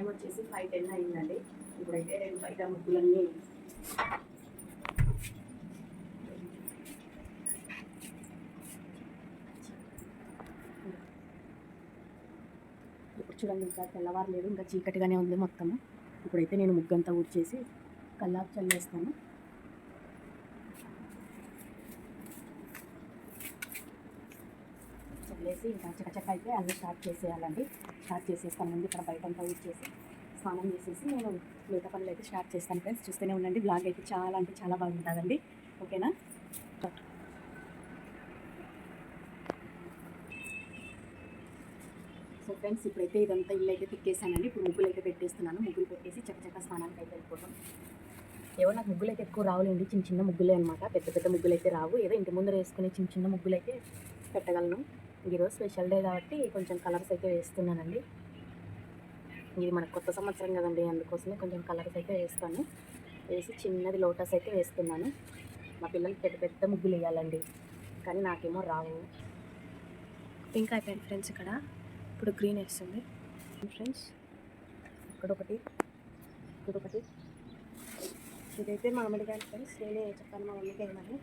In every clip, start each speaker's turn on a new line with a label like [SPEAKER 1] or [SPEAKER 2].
[SPEAKER 1] Time వచ్చేసి five ten అయిందండి. ఇప్పుడైతే నేను బయట ముగ్గులన్నీ ఇప్పుడు చూడండి ఇంకా తెల్లవారలేదు ఇంకా చీకటిగానే ఉంది మొత్తము. ఇప్పుడైతే నేను ముగ్గంతా ఊడ్చేసి కల్లాపు చల్లేస్తాను. వదిలేసి ఇంకా చకచక అయితే అన్నీ స్టార్ట్ చేసేయాలండి. స్టార్ట్ చేసేస్తాను ముందు ఇక్కడ బయట అంతా ఊడ్చేసి స్నానం చేసేసి నేను మిగతా పనులు అయితే స్టార్ట్ చేస్తాను ఫ్రెండ్స్ చూస్తూనే ఉండండి. బ్లాగ్ అయితే చాలా అంటే చాలా బాగుంటుందండి. ఓకేనా సో ఫ్రెండ్స్ ఇప్పుడైతే ఇదంతా ఇల్లు అయితే తిక్కేసానండి. ఇప్పుడు ముగ్గులు అయితే పెట్టేస్తున్నాను. ముగ్గులు పెట్టేసి చక్కచక్క స్నానానికి అయితే వెళ్ళిపోతాం. ఏవో నాకు ముగ్గులు అయితే ఎక్కువ రావులేండి. చిన్న చిన్న ముగ్గులే అనమాట పెద్ద పెద్ద ముగ్గులు అయితే రావు. ఏదో ఇంటి ముందర వేసుకునే చిన్న చిన్న ముగ్గులు అయితే పెట్టగలను. ఈరోజు స్పెషల్ డే కాబట్టి కొంచెం కలర్స్ అయితే వేస్తున్నానండి. ఇది మనకు కొత్త సంవత్సరం కదండి అందుకోసమే కొంచెం కలర్స్ అయితే వేస్తాను. వేసి చిన్నది లోటస్ అయితే వేస్తున్నాను. మా పిల్లలకి పెద్ద పెద్ద ముగ్గులు వేయాలండి కానీ నాకేమో రావు.
[SPEAKER 2] పింక్ అయిపోయింది ఫ్రెండ్స్ ఇక్కడ. ఇప్పుడు గ్రీన్ వేస్తుంది. ఫ్రెండ్స్
[SPEAKER 1] ఇక్కడ ఒకటి ఇక్కడ ఒకటి
[SPEAKER 2] ఇదైతే మామిడికాయ ఫ్రెండ్స్ నేనే చెప్పాను మా మమ్మీకి వేయమని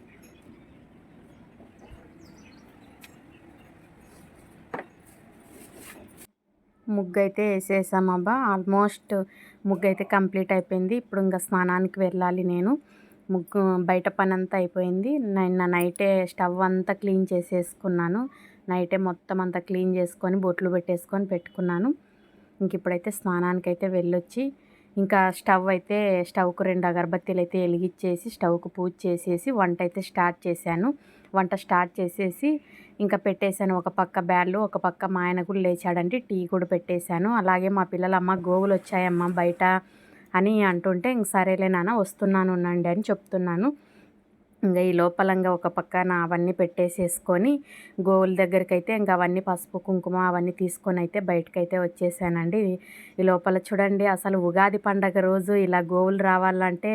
[SPEAKER 3] ముగ్గు అయితే వేసేసాం అబ్బా. ఆల్మోస్ట్ ముగ్గు అయితే కంప్లీట్ అయిపోయింది. ఇప్పుడు ఇంకా స్నానానికి వెళ్ళాలి నేను. ముగ్గు బయట పని అంతా అయిపోయింది. నిన్న నైటే స్టవ్ అంతా క్లీన్ చేసేసుకున్నాను. నైటే మొత్తం అంతా క్లీన్ చేసుకొని బొట్లు పెట్టేసుకొని పెట్టుకున్నాను. ఇంక ఇప్పుడైతే స్నానానికి అయితే వెళ్ళొచ్చి ఇంకా స్టవ్ అయితే స్టవ్కు రెండు అగరబత్తీలు అయితే వెలిగించేసి స్టవ్కు పూజ చేసేసి వంట అయితే స్టార్ట్ చేశాను. వంట స్టార్ట్ చేసేసి ఇంకా పెట్టేశాను. ఒక పక్క బ్యాళ్ళు ఒక పక్క మా ఆయన కూడా లేచాడంటే టీ కూడా పెట్టేశాను. అలాగే మా పిల్లలమ్మ గోవులు వచ్చాయమ్మ బయట అని అంటుంటే ఇంక సరేలే నాన్న వస్తున్నాను ఉండండి అని చెప్తున్నాను. ఇంకా ఈ లోపలంగా ఒక పక్కన అవన్నీ పెట్టేసేసుకొని గోవుల దగ్గరికి అయితే ఇంకా అవన్నీ పసుపు కుంకుమ అవన్నీ తీసుకొని అయితే బయటకు అయితే వచ్చేసానండి. ఈ లోపల చూడండి అసలు ఉగాది పండగ రోజు ఇలా గోవులు రావాలంటే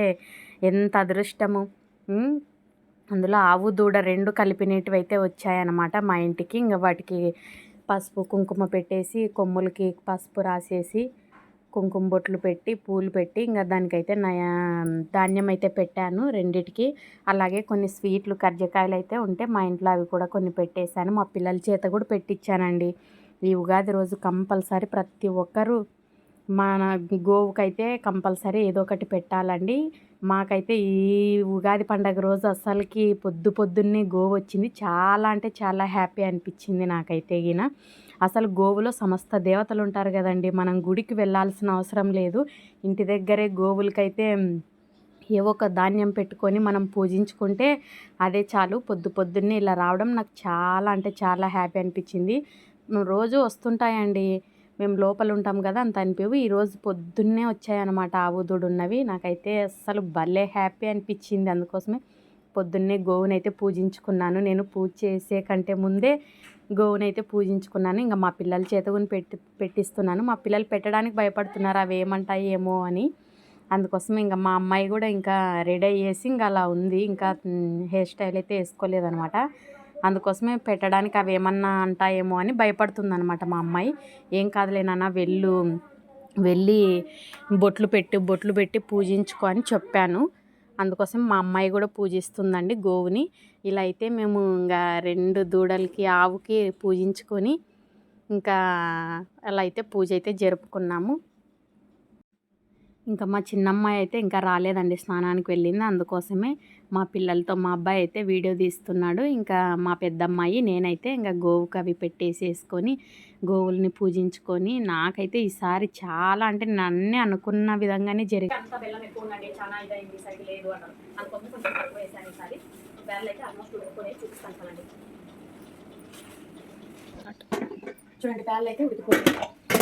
[SPEAKER 3] ఎంత అదృష్టము. అందులో ఆవు దూడ రెండు కలిపినటివి అయితే వచ్చాయన్నమాట మా ఇంటికి. ఇంకా వాటికి పసుపు కుంకుమ పెట్టేసి కొమ్ములకి పసుపు రాసేసి కుంకుమ బొట్లు పెట్టి పూలు పెట్టి ఇంకా దానికైతే నా ధాన్యం అయితే పెట్టాను రెండిటికి. అలాగే కొన్ని స్వీట్లు కర్జకాయలు అయితే ఉంటే మా ఇంట్లో అవి కూడా కొన్ని పెట్టేశాను. మా పిల్లల చేత కూడా పెట్టించానండి ఈ ఉగాది రోజు కంపల్సరీ ప్రతి ఒక్కరూ మన గోవుకైతే కంపల్సరీ ఏదో ఒకటి పెట్టాలండి. మాకైతే ఈ ఉగాది పండగ రోజు అసలుకి పొద్దు పొద్దున్నే గోవు వచ్చింది. చాలా అంటే చాలా హ్యాపీ అనిపించింది నాకైతే ఈయన. అసలు గోవులో సమస్త దేవతలు ఉంటారు కదండి. మనం గుడికి వెళ్ళాల్సిన అవసరం లేదు. ఇంటి దగ్గరే గోవులకైతే ఏవో ఒక ధాన్యం పెట్టుకొని మనం పూజించుకుంటే అదే చాలు. పొద్దు పొద్దున్నే ఇలా రావడం నాకు చాలా అంటే చాలా హ్యాపీ అనిపించింది. రోజు వస్తుంటాయండి. మేము లోపల ఉంటాం కదా అంత అనిపించవు ఈరోజు పొద్దున్నే వచ్చాయన్నమాట ఆవు దూడు ఉన్నవి నాకైతే అస్సలు భలే హ్యాపీ అనిపించింది అందుకోసమే పొద్దున్నే గోవునైతే పూజించుకున్నాను. నేను పూజ చేసే కంటే ముందే గోవునైతే పూజించుకున్నాను. ఇంకా మా పిల్లల చేత పెట్టి పెట్టిస్తున్నాను. మా పిల్లలు పెట్టడానికి భయపడుతున్నారు అవి ఏమంటాయి ఏమో అని. అందుకోసం ఇంకా మా అమ్మాయి కూడా ఇంకా రెడీ అయ్యేసి ఇంకా అలా ఉంది. ఇంకా హెయిర్ స్టైల్ అయితే వేసుకోలేదనమాట అందుకోసమే పెట్టడానికి అవి ఏమన్నా అంటాయేమో అని భయపడుతుంది అనమాట మా అమ్మాయి. ఏం కాదులే నాన్న వెళ్ళు వెళ్ళి బొట్లు పెట్టి బొట్లు పెట్టి పూజించుకో అని చెప్పాను. అందుకోసం మా అమ్మాయి కూడా పూజిస్తుందండి గోవుని. ఇలా అయితే మేము ఇంకా రెండు దూడలకి ఆవుకి పూజించుకొని ఇంకా అలా అయితే పూజ అయితే జరుపుకున్నాము. ఇంకా మా చిన్నమ్మాయి అయితే ఇంకా రాలేదండి స్నానానికి వెళ్ళింది. అందుకోసమే మా పిల్లలతో మా అబ్బాయి అయితే వీడియో తీస్తున్నాడు. ఇంకా మా పెద్దమ్మాయి నేనైతే ఇంకా గోవుకి అవి పెట్టేసేసుకొని గోవుల్ని పూజించుకొని నాకైతే ఈసారి చాలా అంటే నన్నే అనుకున్న విధంగానే జరిగింది
[SPEAKER 1] అంతా బెల్లం ఎక్కువ ఉందండి. చాలా ఇదైంది. సైడ్ లేదు అన్నారు అందుకోసం కొంచెం తక్కువ వేసాను ఈసారి. బెల్లం అయితే ఆల్మోస్ట్ ఉడుకునే చూపిస్తాను కదండి. చూడండి ప్యాళ్ళు అయితే ఉడికిపోయింది.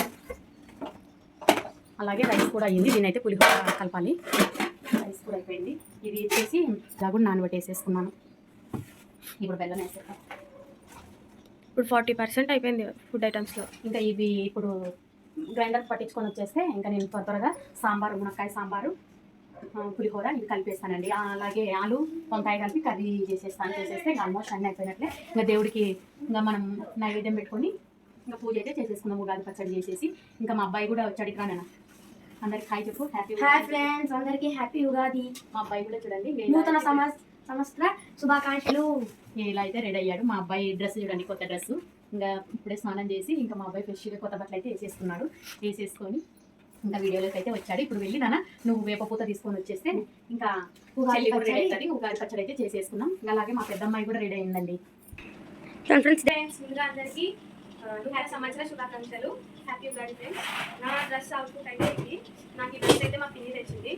[SPEAKER 1] అలాగే రైస్ కూడా అయ్యింది. దీనైతే పులిహోర కలపాలి. రైస్ కూడా అయిపోయింది. ఇది వచ్చేసి ఇలా కూడా నానబెట్టేసేసుకున్నాను. ఇప్పుడు బెల్లం వేసేస్తాం
[SPEAKER 2] ఇప్పుడు ఫార్టీ పర్సెంట్ అయిపోయింది ఫుడ్ ఐటమ్స్లో
[SPEAKER 1] ఇంకా ఇవి ఇప్పుడు గ్రైండర్ పట్టించుకొని వచ్చేస్తే ఇంకా నేను త్వర త్వరగా సాంబారు మునక్కాయ సాంబారు పులిహోర ఇది కలిపేస్తానండి. అలాగే ఆలు వంకాయ కలిపి కర్రీ చేసేస్తాను చేసేస్తే ఇంకా ఆల్మోస్ట్ అన్నీ అయిపోయినట్లే. ఇంకా దేవుడికి ఇంకా మనం నైవేద్యం పెట్టుకొని ఇంకా పూజ అయితే చేసేసుకుందాం. ఉగాది పచ్చడి చేసేసి. ఇంకా మా అబ్బాయి కూడా వచ్చాడు ఇక్కడ. నేను
[SPEAKER 3] అందరికి హాయ్ చెప్పు. హ్యాపీ
[SPEAKER 2] హాయ్ ఫ్రెండ్స్ అందరికీ హ్యాపీ ఉగాది
[SPEAKER 3] మా అబ్బాయి కూడా చూడండి
[SPEAKER 2] నూతన సంవత్స సంవత్సర శుభాకాంక్షలు.
[SPEAKER 3] ఇలా అయితే రెడీ అయ్యాడు. మా అబ్బాయి డ్రెస్ చూడండి కొత్త డ్రెస్. ఇంకా ఇప్పుడే స్నానం చేసి ఇంకా మా అబ్బాయి ఫ్రెష్గా కొత్త బట్టలు అయితే వేసేసుకున్నాడు. వేసేసుకొని ఇంకా వీడియోలోకి అయితే వచ్చాడు. ఇప్పుడు వెళ్ళి నాన్న నువ్వు వేప పూత తీసుకొని వచ్చేస్తే ఇంకా
[SPEAKER 2] ఉగాది పచ్చడి.
[SPEAKER 3] అవుతుంది ఉగాది పచ్చడి అయితే చేసేసుకున్నాం ఇంకా అలాగే మా పెద్దమ్మాయి కూడా రెడీ అయిందండి.
[SPEAKER 2] ఫ్రెండ్స్ అందరికీ నూతన సంవత్సర శుభాకాంక్షలు హ్యాపీ ఉగాది ఫ్రెండ్స్ నా డ్రెస్ అవుట్ఫుట్ అయితే ఇది నాకు ఈ డ్రెస్ అయితే మా పిన్ని తెచ్చింది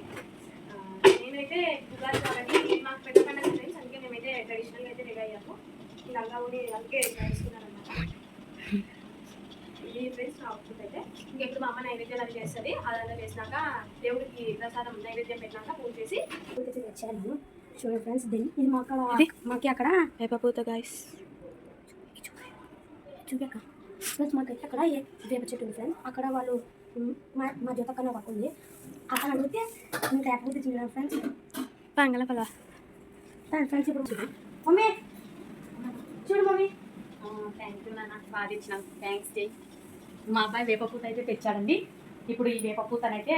[SPEAKER 2] నేనైతే ఉగాది కాబట్టి మాకు పెద్ద పండుగ ఫ్రెండ్స్ అందుకే మేమైతే ట్రెడిషనల్గా అయితే రెడీ అయ్యాము ఈ లంగా ఉండి అందుకే వేసుకున్నాను అనమాట ఇది ఫ్రెండ్స్ నా అవుట్ఫుట్ అయితే ఇంకెప్పుడు మా అమ్మ నైవేద్యాలు అది చేస్తుంది అదంతా చేసినాక దేవుడికి ప్రసాదం నైవేద్యం పెట్టినాక పూజ చేసి పూజ చేసి వచ్చాను చూడండి ఫ్రెండ్స్ దీన్ని ఇది మా అక్కడ మాకి అక్కడ
[SPEAKER 4] వేపపూత గాయస్
[SPEAKER 2] చూపాక ఫ్రెండ్స్ మాకైతే అక్కడ ఏ- వేప చెట్టు ఉంది ఫ్రెండ్స్ అక్కడ వాళ్ళు మా మా జత కన్నా వర్క్ ఉంది. అక్కడ అడిగితే ఇంకా లేకపోతే చూడండి ఫ్రెండ్స్
[SPEAKER 4] పంగల పద
[SPEAKER 2] ఫ్రెండ్స్ ఇప్పుడు చూడు. మమ్మీ! చూడు మమ్మీ.
[SPEAKER 3] థ్యాంక్ యూ నాన్న. బాగా ఇచ్చినాం థ్యాంక్స్ జై మా అబ్బాయి వేపపూత అయితే తెచ్చాడండి. ఇప్పుడు ఈ వేపపూతనైతే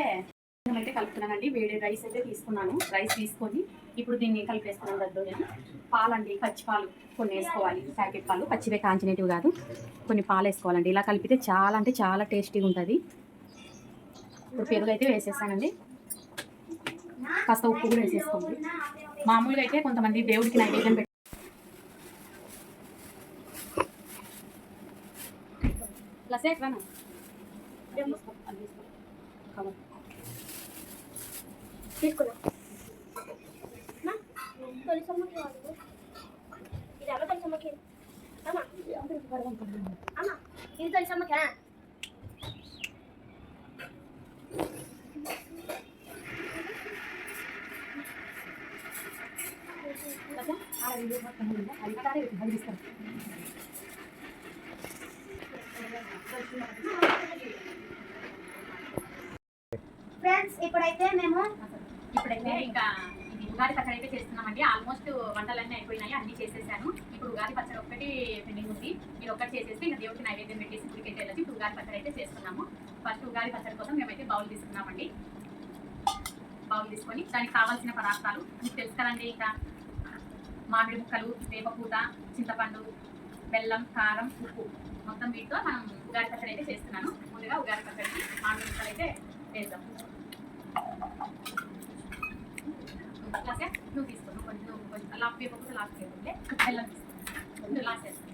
[SPEAKER 3] అయితే కలుపుతున్నానండి. వేడి రైస్ అయితే తీసుకున్నాను. రైస్ తీసుకొని ఇప్పుడు దీన్ని కలిపేస్తున్నాను దద్దోజన పాలండి పచ్చి పాలు కొన్ని వేసుకోవాలి. ప్యాకెట్ పాలు. పచ్చివే కాంచినేటివి కాదు. కొన్ని పాలు వేసుకోవాలండి. ఇలా కలిపితే చాలా అంటే చాలా టేస్టీగా ఉంటుంది. ఇప్పుడు పెరుగు అయితే వేసేసానండి. కాస్త ఉప్పు కూడా వేసేసుకోండి. మామూలుగా అయితే కొంతమంది దేవుడికి నైవేద్యం పెట్టి రాను
[SPEAKER 2] తీసుకున్నా తొలిసమ్మకి వాళ్ళు ఇది ఎవరు తొలిసమ్మకి అమ్మా అమ్మా ఇది తొలిసమ్మకా ఫ్రెండ్స్ ఇప్పుడైతే మేము
[SPEAKER 3] ఇప్పుడైతే ఇంకా ఉగాది పచ్చడి అయితే చేస్తున్నామండి. ఆల్మోస్ట్ వంటలన్నీ అయిపోయినాయి అన్ని చేసేసాను. ఇప్పుడు ఉగాది పచ్చడి ఒక్కటి పెండింగ్ ఉంది. ఇది ఒక్కటి చేసేసి ఇంకా దేవుడికి నైవేద్యం పెట్టేసి గుడికైతే వెళ్ళి ఇప్పుడు ఉగాది పచ్చడి అయితే చేస్తున్నాము. ఫస్ట్ ఉగాది పచ్చడి కోసం మేమైతే బౌల్ తీసుకున్నామండి. బౌల్ తీసుకొని దానికి కావాల్సిన పదార్థాలు మీకు తెలుసు కదండి ఇంకా మామిడి ముక్కలు వేపపూత చింతపండు బెల్లం కారం ఉప్పు. మొత్తం వీటితో మనం ఉగాది పచ్చడి అయితే చేస్తున్నాను. ముందుగా ఉగాది పచ్చడికి మామిడి ముక్కలు అయితే వేద్దాం. అలాగే నువ్వు తీసుకో నువ్వు కొంచెం నువ్వు కొంచెం లాస్ట్ పేపర్ లాస్ట్ పేపర్లే బెల్లం తీసుకో నువ్వు లాస్ట్ వేసుకో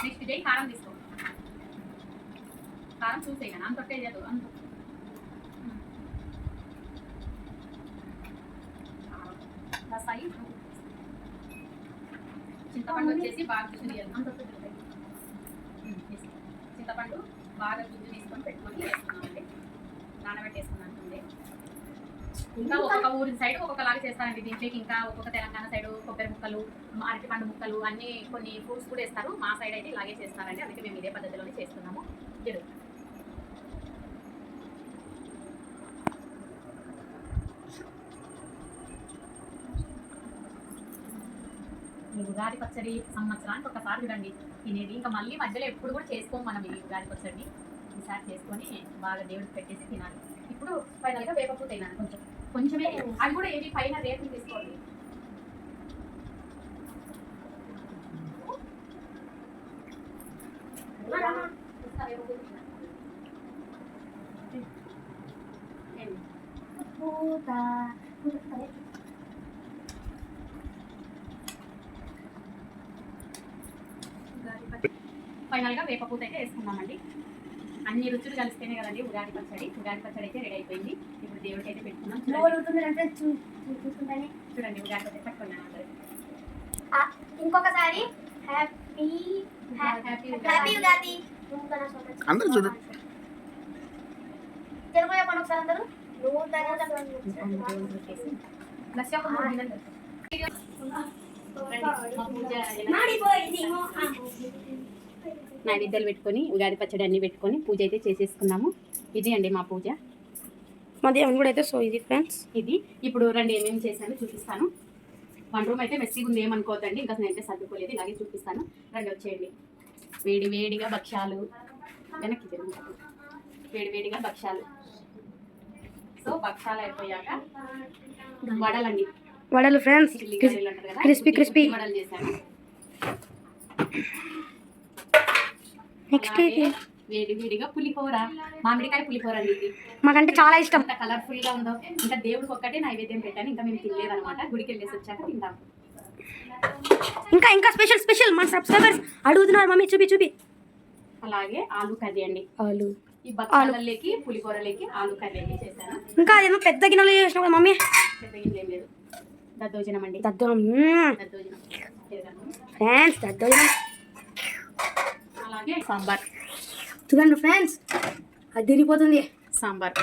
[SPEAKER 3] నెక్స్ట్ డే కారం తీసుకో కారం అంత ఒకే అంత రసాయి చింతపండు వచ్చేసి బాగా జ్యూస్ తీయాలి. చింతపండు బాగా జ్యూస్ తీసుకొని పెట్టుకొని వేసుకున్నామండి. నానబెట్టేసుకున్నాను ముందే ఇంకా? ఒక్కొక్క ఊరి సైడ్ ఒక్కొక్కలాగా చేస్తారండి దీంట్లోకి ఇంకా ఒక్కొక్క తెలంగాణ సైడ్ కొబ్బరి ముక్కలు అరటిపండు ముక్కలు అన్ని కొన్ని ఫ్రూట్స్ కూడా వేస్తారు. మా సైడ్ అయితే ఇలాగే చేస్తారండి. అందుకే మేము ఇదే పద్ధతిలోనే చేస్తున్నాము. జరుగు. ఉగాది పచ్చడి సంవత్సరానికి ఒకసారి చూడండి. తినేది. ఇంకా మళ్ళీ మధ్యలో ఎప్పుడు కూడా చేసుకోము మనం ఈ ఉగాది పచ్చడిని. ఈసారి చేసుకొని బాగా దేవుడికి పెట్టేసి తినాలి. ఇప్పుడు ఫైనల్గా వేపపూ తినాలి కొంచెం. కొంచెమే. అది కూడా ఏది పైన రేపు తీసుకోండి. ఏంటి?
[SPEAKER 2] పూత.
[SPEAKER 3] ఫైనల్గా వేపపూత అయితే వేసుకున్నామండి. అన్ని రుచులు కలిస్తేనే కదండి ఉగాది పచ్చడి. ఉగాది పచ్చడి అయితే రెడీ అయిపోయింది. ఇప్పుడు దేవుడికి అయితే పెట్టుకున్నాం చూడండి. చూడండి ఉగాది పచ్చడి పట్టుకున్నాను.
[SPEAKER 2] ఇంకొకసారి హ్యాపీ
[SPEAKER 3] హ్యాపీ
[SPEAKER 2] హ్యాపీ ఉగాది.
[SPEAKER 5] అందరూ చూడు.
[SPEAKER 2] తెలుగు చెప్పండి ఒకసారి అందరూ. మాడిపోయింది. ఆ.
[SPEAKER 3] నైవేద్యాలు పెట్టుకొని ఉగాది పచ్చడి అన్ని పెట్టుకొని పూజ అయితే చేసేసుకున్నాము. ఇది అండి మా పూజ.
[SPEAKER 4] మా దేవుని కూడా అయితే సో ఇది ఫ్రెండ్స్.
[SPEAKER 3] ఇది. ఇప్పుడు రండి ఏమేమి చేశానో చూపిస్తాను. వన్ రూమ్ అయితే మెస్సీగా ఉంది ఏమనుకోవద్దండి. ఇంకా నేనైతే సర్దుకోలేదు ఇలాగే చూపిస్తాను. రండి వచ్చేయండి. వేడి వేడిగా భక్ష్యాలు. వెనక్కి. వేడి వేడిగా భక్ష్యాలు. సో భక్ష్యాలు అయిపోయాక వడలండి.
[SPEAKER 5] వడలు ఫ్రెండ్స్. crispy.
[SPEAKER 3] గుత్తి వడలు చేశాను.
[SPEAKER 5] నెక్స్ట్
[SPEAKER 3] వేడి వేడిగా పులిహోర మామిడికాయ పులిహోర అండి ఇది
[SPEAKER 5] మాకంటే చాలా ఇష్టం.
[SPEAKER 3] ఎంత కలర్ఫుల్గా ఉందో ఇంకా దేవుడికి ఒక్కటే నైవేద్యం పెట్టాను ఇంకా మేము తినలేదు అనమాట గుడికి వెళ్ళేసి వచ్చాక తింటాం
[SPEAKER 5] ఇంకా ఇంకా స్పెషల్ స్పెషల్ మన సబ్స్క్రైబర్స్ అడుగుతున్నారు మమ్మీ చూపి చూపి.
[SPEAKER 3] అలాగే ఆలు కర్రీ అండి.
[SPEAKER 5] ఆలు.
[SPEAKER 3] ఈ బక్కాలకి పులిహోరలేకి ఆలు కర్రీ అండి చేశాను.
[SPEAKER 5] ఇంకా అదేమో పెద్ద గిన్నెలో చేసినావు కదా మమ్మీ.
[SPEAKER 3] పెద్ద ఏం లేదు. దద్దోజనం అండి.
[SPEAKER 5] దద్దోజనం.
[SPEAKER 3] దద్దోజనం.
[SPEAKER 5] ఫ్రెండ్స్ దద్దోజనం.
[SPEAKER 3] అలాగే సాంబార్.
[SPEAKER 5] చూడండి ఫ్రెండ్స్ అది తిరిగిపోతుంది.
[SPEAKER 3] సాంబార్.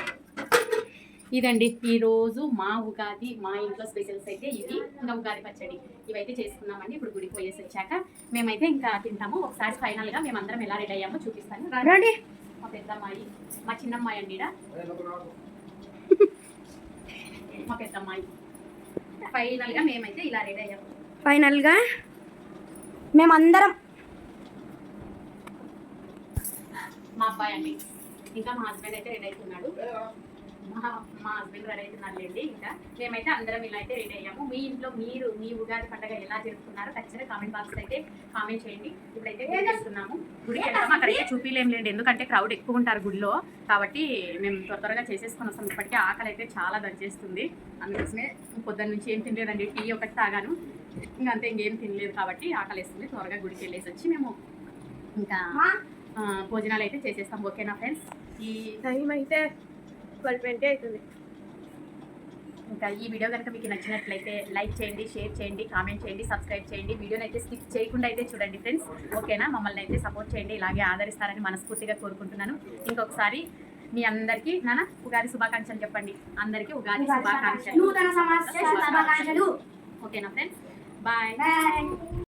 [SPEAKER 3] ఇదండి ఈరోజు మా ఉగాది మా ఇంట్లో స్పెషల్స్ అయితే ఇవి ఇంకా ఉగాది పచ్చడి ఇవైతే చేసుకున్నామండి. ఇప్పుడు గుడికి పోయేసి వచ్చాక మేమైతే ఇంకా తింటాము. ఒకసారి ఫైనల్గా మేమందరం ఎలా రెడీ అయ్యామో చూపిస్తాను. రండి. మా పెద్దమ్మాయి మా చిన్నమ్మాయి అండి. మా పెద్దమ్మాయి. ఫైనల్గా మేమైతే ఇలా రెడీ అయ్యాము.
[SPEAKER 5] ఫైనల్గా మేమందరం
[SPEAKER 3] మా అబ్బాయి అండి. ఇంకా మా హస్బెండ్ అయితే రెడీ అవుతున్నాడు మా మా హస్బెండ్ రెడీ అవుతున్నారులేండి ఇంకా. మేమైతే అందరం ఇలా అయితే రెడీ అయ్యాము. మీ ఇంట్లో మీరు మీ ఉగాది పండుగ ఎలా జరుపుకున్నారో ఖచ్చితంగా కామెంట్ బాక్స్ అయితే కామెంట్ చేయండి. ఇప్పుడైతే వెళ్తున్నాము గుడికి వెళ్తాము అక్కడైతే చూపిలేం లేండి ఎందుకంటే క్రౌడ్ ఎక్కువ ఉంటారు గుడిలో. కాబట్టి మేము త్వర త్వరగా చేసేసుకొని వస్తాం. ఇప్పటికే ఆకలి అయితే చాలా దంచేస్తుంది అందుకోసమే పొద్దున్న నుంచి ఏం తినలేదండి. టీ ఒకటి తాగాను. ఇంకా అంతే ఇంకేం తినలేదు కాబట్టి ఆకలి వేస్తుంది. త్వరగా గుడికి వెళ్ళేసి వచ్చి మేము ఇంకా భోజనాలు అయితే చేసేస్తాం. ఓకేనా ఫ్రెండ్స్? ఈ
[SPEAKER 2] టైం అయితే ట్వెల్వ్ ట్వంటీ అవుతుంది
[SPEAKER 3] ఇంకా ఈ వీడియో కనుక మీకు నచ్చినట్లయితే లైక్ చేయండి షేర్ చేయండి కామెంట్ చేయండి సబ్స్క్రైబ్ చేయండి. వీడియోని అయితే స్కిప్ చేయకుండా అయితే చూడండి ఫ్రెండ్స్. ఓకేనా? మమ్మల్ని అయితే సపోర్ట్ చేయండి. ఇలాగే ఆదరిస్తారని మనస్ఫూర్తిగా కోరుకుంటున్నాను. ఇంకొకసారి మీ అందరికీ నాన్న ఉగాది శుభాకాంక్షలు చెప్పండి. అందరికీ ఉగాది శుభాకాంక్షలు.
[SPEAKER 5] నూతన సంవత్సర శుభాకాంక్షలు.
[SPEAKER 3] ఓకేనా ఫ్రెండ్స్?
[SPEAKER 5] బాయ్